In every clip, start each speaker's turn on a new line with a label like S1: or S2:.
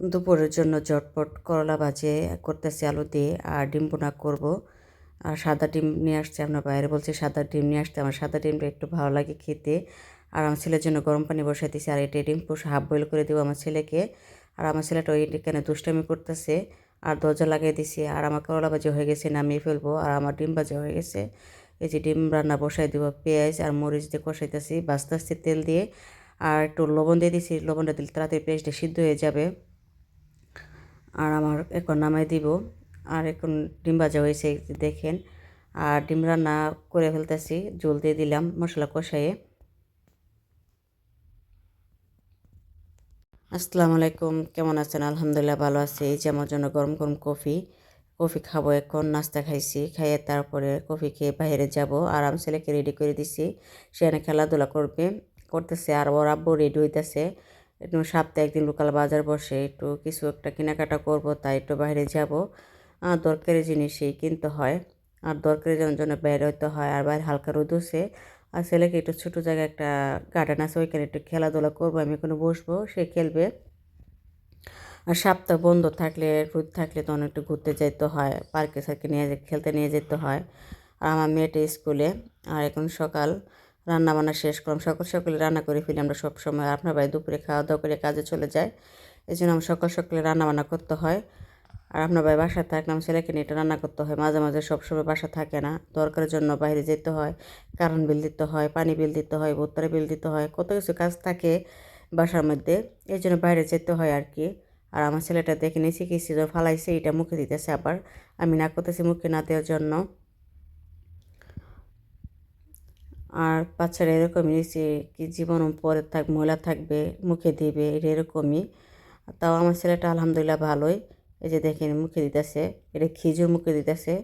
S1: দুপুরের জন্য ঝটপট করলা ভাজে করতেছি আলু দিয়ে আর ডিম বোনা করব। আর সাদা ডিম নিয়ে আসছে আপনার বাইরে। বলছে সাদা ডিম নিয়ে আসতে আমার সাদা ডিমটা একটু ভালো লাগে খেতে। আর আমার ছেলের জন্য গরম পানি বসাই দিয়েছি আর এটা ডিম পুষ হাফ বয়েল করে দেবো আমার ছেলেকে। আর আমার ছেলেটা ওই এখানে দুষ্টামি করতেছে। আর দরজা লাগিয়ে দিছি আর আমার করলা ভাজি হয়ে গেছে, নামিয়ে ফেলব। আর আমার ডিম ভাজি হয়ে গেছে। এই যে ডিম রান্না বসাই দেবো, পেঁয়াজ আর মরিচ দিয়ে কষাইতেছি আস্তে তেল দিয়ে। আর একটু লবণ দিয়ে দিছি, লবণটা দিলে তাড়াতাড়ি পেঁয়াজটা সিদ্ধ হয়ে যাবে। আর আমার এখন নামাই দিব। আর এখন ডিম ভাজা হয়েছে দেখেন। আর ডিম রান্না করে ফেলতেছি, জল দিয়ে দিলাম মশলা কষাইয়ে আসসালামু আলাইকুম, কেমন আছেন? আলহামদুলিল্লাহ ভালো আছি। এই যে আমার জন্য গরম গরম কফি। কফি খাব এখন, নাস্তা খাইছি, খাইয়ে তারপরে কফি খেয়ে বাইরে যাব। আর আমি ছেলেকে রেডি করে দিছি। সেখানে খেলাধুলা করবে, করতেছে। আর ওর আব্বু রেডি হইতেছে। একটু সপ্তাহে একদিন লোকাল বাজার বসে, একটু কিছু একটা কেনাকাটা করব, তাই একটু বাইরে যাব। আর দরকারি জিনিসই কিনতে হয়। আর দরকারি জন্য বাইরে হইতে হয়, আর বাইরে হালকা রোদ উঠছে। আর ছেলেকে একটু ছোটো জায়গায় একটা গার্ডেন আছে, ওইখানে একটু খেলাধুলা করব, আমি এখানে বসবো, সে খেলবে। আর সপ্তাহ বন্ধ থাকলে, রোদ থাকলে তখন একটু ঘুরতে যেতে হয় পার্কে সার্কে নিয়ে খেলতে নিয়ে যেতে হয়। আর আমার মেয়েটা স্কুলে, আর এখন সকাল। রান্না বান্না শেষ করলাম। সকাল সকালে রান্না করে ফেলি আমরা সবসময়। আপনার ভাই দুপুরে খাওয়া দাওয়া করে কাজে চলে যায়। এই জন্য আমার সকাল সকালে রান্না বান্না করতে হয়। আর আপনার ভাই বাসা থাকলে আমার ছেলেকে নিয়ে এটা রান্না করতে হয়। মাঝে মাঝে সবসময় বাসা থাকে না। দরকারের জন্য বাইরে যেতে হয়, কারেন্ট বিল দিতে হয়, পানি বিল দিতে হয় বোত্তরে বিল দিতে হয়, কত কিছু কাজ থাকে বাসার মধ্যে। এই জন্য বাইরে যেতে হয় আর কি। আর আমার ছেলেটা দেখে নিয়েছি কিছু ফালাইছে, এটা মুখে দিতেছে আবার। আমি না করতেছি মুখে না দেওয়ার জন্য। আর বাচ্চারা এরকমই নিচে কি জীবন পরে থাক, ময়লা থাকবে, মুখে দিবে, এটা এরকমই। তাও আমার ছেলেটা আলহামদুলিল্লাহ ভালোই। এই যে দেখেন মুখে দিতেছে, এটা খিজুর মুখে দিতেছে।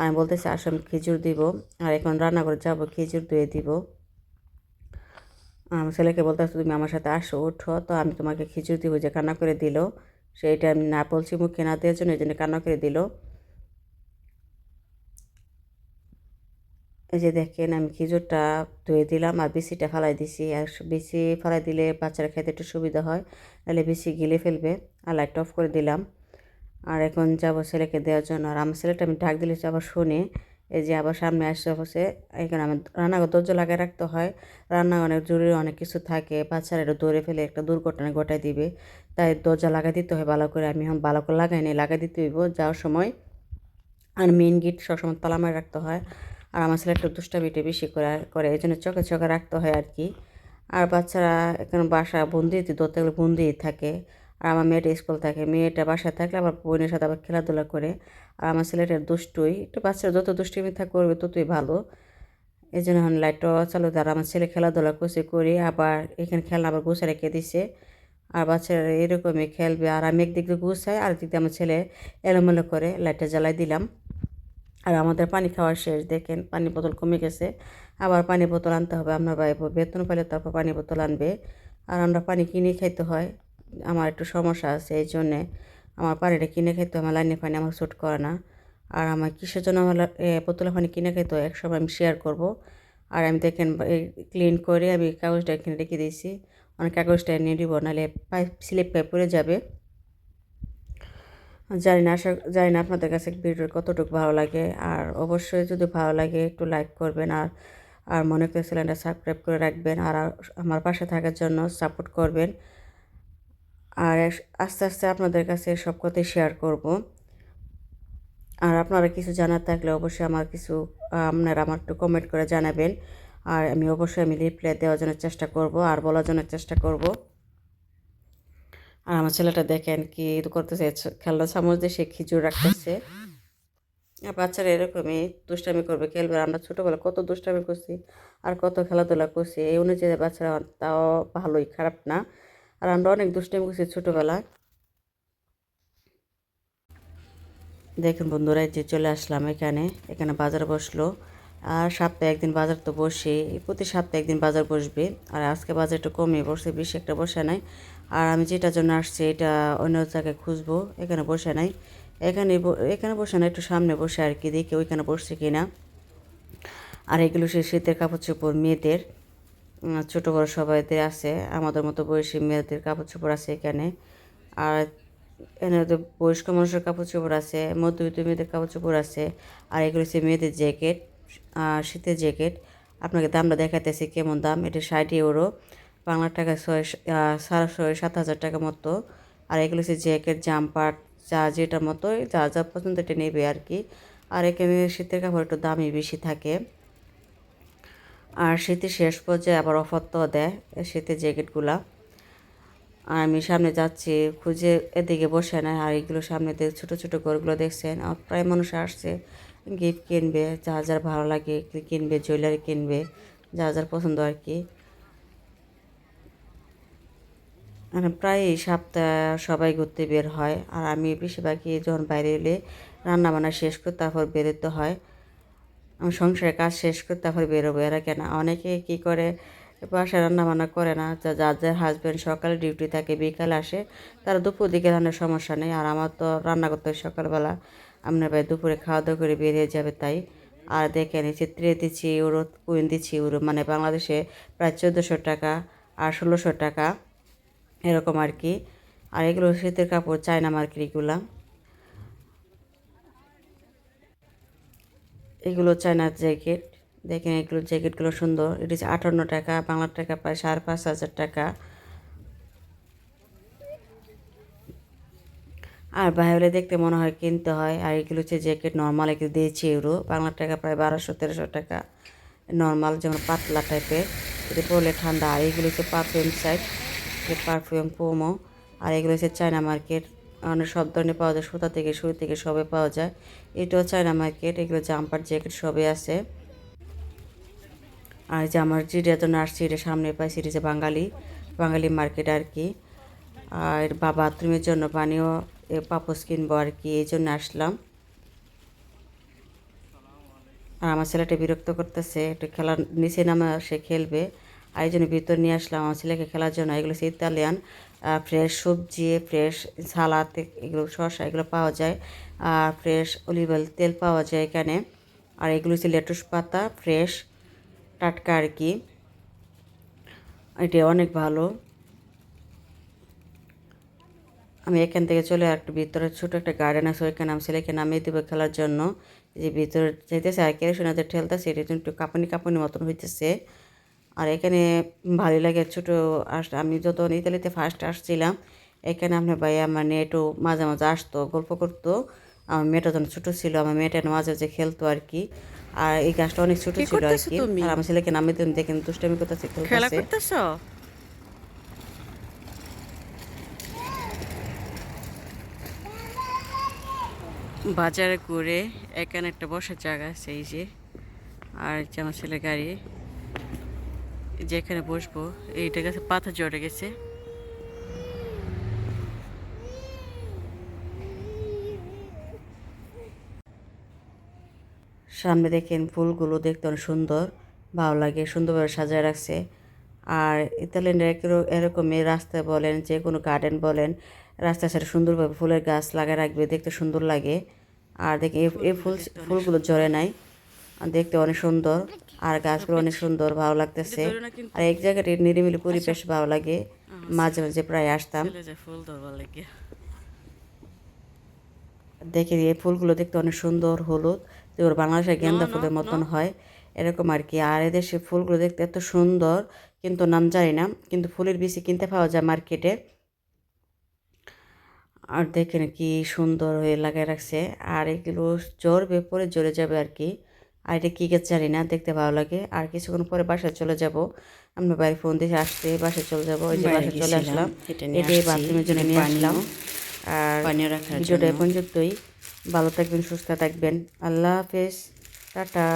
S1: আমি বলতেছি, আসো আমি খিজুর দিব, আর এখন রান্না করে যাব, খিজুর ধুয়ে দিব। আমার ছেলেকে বলতেছে, তুমি আমার সাথে আসো উঠো তো আমি তোমাকে খিচুড়ি দিব যে কান্না করে দিল। সেইটা আমি না বলছি মুখে না দেওয়ার জন্য, এই জন্য কান্না করে দিল। এই যে দেখেন, আমি খিচুরটা ধুয়ে দিলাম আর বিসিটা ফালাই দিছি। আর বিসি ফালাই দিলে বাচ্চারা খেতে একটু সুবিধা হয়, নাহলে বিসি গিলে ফেলবে। আর লাইট অফ করে দিলাম। আর এখন যাব ছেলেকে দেওয়ার জন্য। আর আমার ছেলেটা আমি ডাক দিলে আবার শুনে, এই যে আবার সামনে আসছে বসে এখানে আমি রান্নাঘর দরজা লাগিয়ে রাখতে হয়। রান্না অনেক জরুরি, অনেক কিছু থাকে। বাচ্চারা একটু দৌড়ে ফেলে একটা দুর্ঘটনা ঘটাই দিবে। তাই দরজা লাগাই দিতে হয় ভালো করে। আমি এখন ভালো করে লাগাই নি লাগাই দিতে হইব। যাওয়ার সময় আর মেন গেট সবসময় তালা মারে রাখতে হয়। আর আমার ছেলে একটু দুষ্টামিটে বেশি করে করে, এই জন্য চোখে চোখে রাখতে হয় আর কি। আর বাচ্চারা এখানে বাসা বন্দি ধরতে গেলে বন্দি থাকে, আর আমার মেয়েটা স্কুল থাকে। মেয়েটা বাসায় থাকলে আবার বোনের সাথে আবার খেলাধুলা করে। আর আমার ছেলেটার দুষ্টুই, একটু বাচ্চারা যত দুষ্টুমি থাক করবে ততই ভালো। এই জন্য এখন লাইটটা চালু, আর আমার ছেলে খেলাধুলা করছে, করি আবার এখানে খেলা আবার গুছা রেখে দিছে। আর বাচ্চারা এরকমই খেলবে, আর আমি একদিক দিয়ে গুছাই আর একদিক দিয়ে আমার ছেলে এলোমেলো করে লাইটটা জ্বালাই দিলাম। আর আমাদের পানি খাওয়ার শেষ। দেখেন পানি বোতল কমে গেছে। আবার পানি বোতল আনতে হবে। আমরা ভাই বেতন পেলে তারপর পানি বোতল আনবে। আর আমরা পানি কিনে খাইতে হয়। আমার একটু সমস্যা আছে, এই জন্যে আমার পানিটা কিনে খেতে আমার লাইনে পানি আমার শ্যুট করে না। আর আমার কিসের জন্য আমার বোতলে পানি কিনে খেতে হয়? একসময় আমি শেয়ার করব। আর আমি দেখেন ক্লিন করে আমি কাগজটা এখানে রেখে দিয়েছি। অনেক কাগজটা নিয়ে দিব, নাহলে পাইপ স্লিপ পাইপ পরে যাবে। জানি না, আশা, জানি না আপনাদের কাছে ভিডিও কতটুকু ভালো লাগে। আর অবশ্যই যদি ভালো লাগে, একটু লাইক করবেন আর আর মনে করে চ্যানেলটা সাবস্ক্রাইব করে রাখবেন আর আমার পাশে থাকার জন্য সাপোর্ট করবেন। আর আস্তে আস্তে আপনাদের কাছে সব কথাই শেয়ার করব। আর আপনারা কিছু জানার থাকলে অবশ্যই আমার কিছু, আপনারা আমার একটু কমেন্ট করে জানাবেন। আর আমি অবশ্যই আমি রিপ্লাই দেওয়ার জন্য চেষ্টা করব আর বলার জন্য চেষ্টা করব। আর আমার ছেলেটা দেখেন কি করতেছে খেলনা চামচ দিয়ে সে খিচুড় রাখতেছে। আর বাচ্চারা এরকমই দুষ্টামি করবে, খেলবে। আমরা ছোটোবেলা কত দুষ্টামি করছি আর কত খেলাধুলা করছি, এই অনুযায়ী বাচ্চারা তাও ভালোই খারাপ না। আর আমরা অনেক দুষ্টামি করছি ছোটোবেলায়। দেখুন বন্ধুরা যে চলে আসলাম এখানে এখানে বাজার বসল। আর সপ্তাহে একদিন বাজার তো বসে, প্রতি সপ্তাহে একদিন বাজার বসবে। আর আজকে বাজার একটু কমে বসে, বেশি একটা বসে নাই। আর আমি যেটার জন্য আসছি, এটা অন্য জায়গায় খুঁজবো, এখানে বসে নাই। এখানে এখানে বসে না, একটু সামনে বসে আর কি, দেখি ওইখানে বসছে কিনা। আর এগুলো সে শীতের কাপড় চোপড় মেয়েদের ছোটো বড়ো সবাইদের আছে। আমাদের মতো বয়সী মেয়েদের কাপড় চোপড় আছে এখানে। আর এখানে তো বয়স্ক মানুষের কাপড় চোপড় আছে, মধ্যবিত্ত মেয়েদের কাপড় চোপড় আছে। আর এগুলো হচ্ছে মেয়েদের জ্যাকেট। আর শীতের জ্যাকেট। আপনাকে দামটা দেখাইতেছি কেমন দাম? এটা ষাট ইউরো। বাংলা টাকা ছয় সাড়ে ছয় সাত হাজার টাকা মতো। আর এগুলো হচ্ছে জ্যাকেট জাম্পার যা যেটার মতো যা যা পছন্দ এটা নেবে আর কি। আর এখানে শীতের কাপড় একটু দামই বেশি থাকে। আর শীতের শেষ পর্যায়ে আবার অফার তো দেয় শীতের জ্যাকেটগুলা। আর আমি সামনে যাচ্ছি, খুঁজে এদিকে বসে না আর এগুলো সামনে ছোটো ছোটো ঘরগুলো দেখছেন। আর প্রায় মানুষ আসছে। গিফট কিনবে, যা যার ভালো লাগে কিনবে, জুয়েলারি কিনবে, যা যার পছন্দ আর কি। মানে প্রায় সপ্তাহ সবাই ঘুরতে বের হয়, আর আমি বেশিরভাগই যখন বাইরে এলে রান্না বান্না শেষ করে তারপর বেরোতে হয়। আমি সংসারের কাজ শেষ করে তারপর বেরোবো, এরা কেন? অনেকে কী করে? বাসায় রান্না বান্না করে না, যা যার যার হাজব্যান্ড সকালে ডিউটি থাকে, বিকালে আসে, তারা দুপুর দিকে রান্নার সমস্যা নেই, আর আমার তো রান্না করতে হয় সকালবেলা। আপনার ভাই দুপুরে খাওয়া দাওয়া করে বেরিয়ে যাবে তাই। আর দেখেন এই চিত্রে দিচ্ছি ইউরো কুইন দিচ্ছি ইউরো মানে বাংলাদেশে প্রায় চোদ্দোশো টাকা আর ষোলোশো টাকা এরকম আর কি। আর এগুলো শীতের কাপড়, চায়না মার্কেট এগুলা। এগুলো চায়নার জ্যাকেট। দেখেন এগুলো জ্যাকেটগুলো সুন্দর। এটি আটান্ন টাকা বাংলা টাকা প্রায় সাড়ে পাঁচ হাজার টাকা। আর বাইরে দেখতে মনে হয় কিনতে হয়। আর এগুলো হচ্ছে জ্যাকেট নর্মাল এগুলো দিয়েছি ইউরো বাংলা টাকা প্রায় বারোশো, তেরোশো টাকা নর্মাল যেমন পাতলা টাইপের এটি পরলে ঠান্ডা। আর এগুলো হচ্ছে পারফিউম সাইড পারফিউম পোমো আর এগুলো হচ্ছে চায়না মার্কেট অনেক সব ধরনের পাওয়া যায়, সুতা থেকে শুরু থেকে সবে পাওয়া যায়। এটাও চায়না মার্কেট এগুলো জাম্পার জ্যাকেট সবই আছে। আর যে আমার যেটা তো নার্সি এটা সামনে পাইছি এটা হচ্ছে বাঙালি বাঙালি মার্কেট আর কি। আর বা বাথরুমের জন্য পানীয় পাপোস কিনবো আর কি, এই জন্য আসলাম। আর আমার ছেলেটা বিরক্ত করতেছে, একটু খেলা নিচে নামে সে খেলবে। আর এই জন্য ভিতর নিয়ে আসলাম আমার ছেলেকে খেলার জন্য। এগুলো হচ্ছে ইতালিয়ান ফ্রেশ সবজি ফ্রেশ সালাদ, এগুলো শসা, এগুলো পাওয়া যায়। আর ফ্রেশ অলিভ অয়েল তেল পাওয়া যায় এখানে। আর এগুলো হচ্ছে লেটুস পাতা ফ্রেশ টাটকা আর কি। এটা অনেক ভালো। আমি এখান থেকে চলে একটু ভিতরে ছোটো একটা গার্ডেন আছে ওইখানে আমি ছেলেকে নামিয়ে দেবো খেলার জন্য। যে ভিতরে যেতেছে আর কেউ শোনাতে ঠেলতেছে এটা একটু কাঁপানি কাঁপানি মতন হইতেছে। আর এখানে ভালোই লাগে ছোটো আস আমি যত ইতালিতে ফার্স্ট আসছিলাম এখানে আপনার ভাই আমার একটু মাঝে মাঝে আসতো গল্প করতো। আমার মেয়েটা যখন ছোটো ছিল আমার মেয়েটা মাঝে মাঝে খেলতো আর কি। আর এই গাছটা অনেক ছোট ছিল আর কি। আর আমার ছেলেকে নামিয়ে দিলাম দেখেন দুষ্টামি করতেছে
S2: খেলা
S1: খেলতেছে।
S2: বাজারে ঘুরে এখানে একটা বসার জায়গা আছে, এই যে। আর যে আমার ছেলে গাড়ি, যেখানে বসবো, এইটা গেছে, পাথর জড়ে গেছে।
S1: সামনে দেখেন, ফুলগুলো দেখতে অনেক সুন্দর, ভালো লাগে, সুন্দরভাবে সাজায় রাখছে। আর ইতালিয়ানরা এরকম- রাস্তায় বলেন যে কোনো গার্ডেন বলেন রাস্তার সাথে সুন্দরভাবে ফুলের গাছ লাগায় রাখবে দেখতে সুন্দর লাগে। আর দেখে এই- ফুল ফুলগুলো ঝরে নাই। দেখতে অনেক সুন্দর। আর গাছগুলো অনেক সুন্দর ভালো লাগতেছে। আর এক জায়গাটি নিরিমিলি পরিবেশ ভালো লাগে। মাঝে মাঝে প্রায় আসতাম। দেখে এই ফুলগুলো দেখতে অনেক সুন্দর হলুদ। যেগুলো বাংলাদেশের গেন্দা ফুলের মতন হয়। এরকম আর কি। আর এদেশে ফুলগুলো দেখতে এত সুন্দর কিন্তু নাম জানি না। কিন্তু ফুলের বিচি কিনতে পাওয়া যায় মার্কেটে। আর দেখেন কি সুন্দর হয়ে লাগাই রাখছে। আর এগুলো জ্বরবে পরে জ্বরে যাবে আর কি। আর এটা কী গাছ জানি না দেখতে ভালো লাগে। আর কিছুক্ষণ পরে বাসায় চলে যাব। আমরা বাইরে ফোন দিয়ে আসতে বাসায় চলে যাব। ওই যে বাসায় চলে আসলাম।
S2: এটা
S1: এটাই বাথরুমের জন্য নিয়ে আসলাম। আর ভিডিওটা এখন যুক্তই ভালো থাকবেন সুস্থ থাকবেন। আল্লাহ হাফেজ। টাটা।